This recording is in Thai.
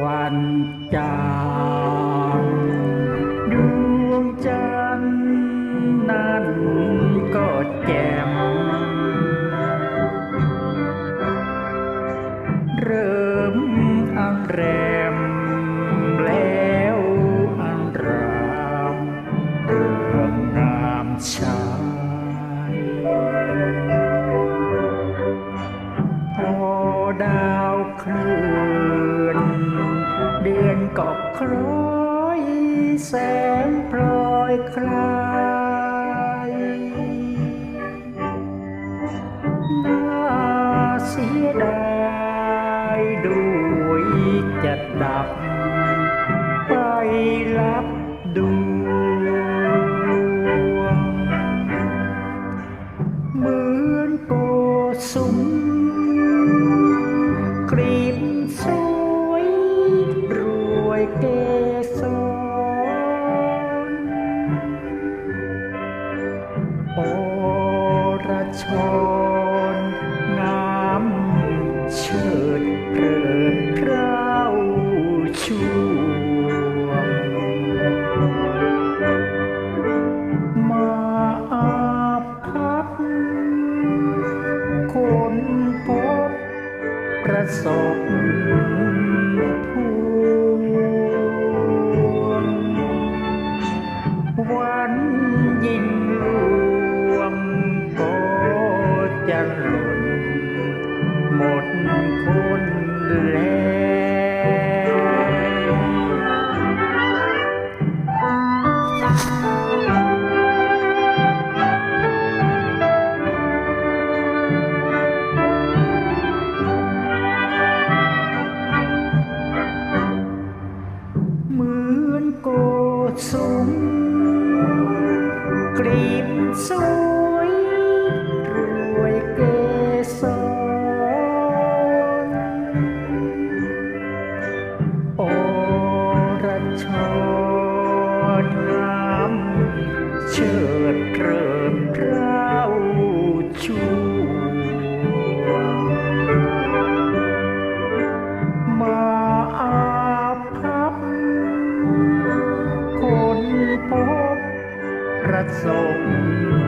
วันจางดวงจันทร์นั้นก็แจ่มเริ่มอันแรมแล้วอันรามเรื่องงามชาพอดาวเคลื่อน ก็คล้อยแสงพลอยคลายน่าเสียดายด้วยจะดับ giọt quán dinh luôn có chẳng luận một khôn lẻ cuộc sống kìm цветов родцов.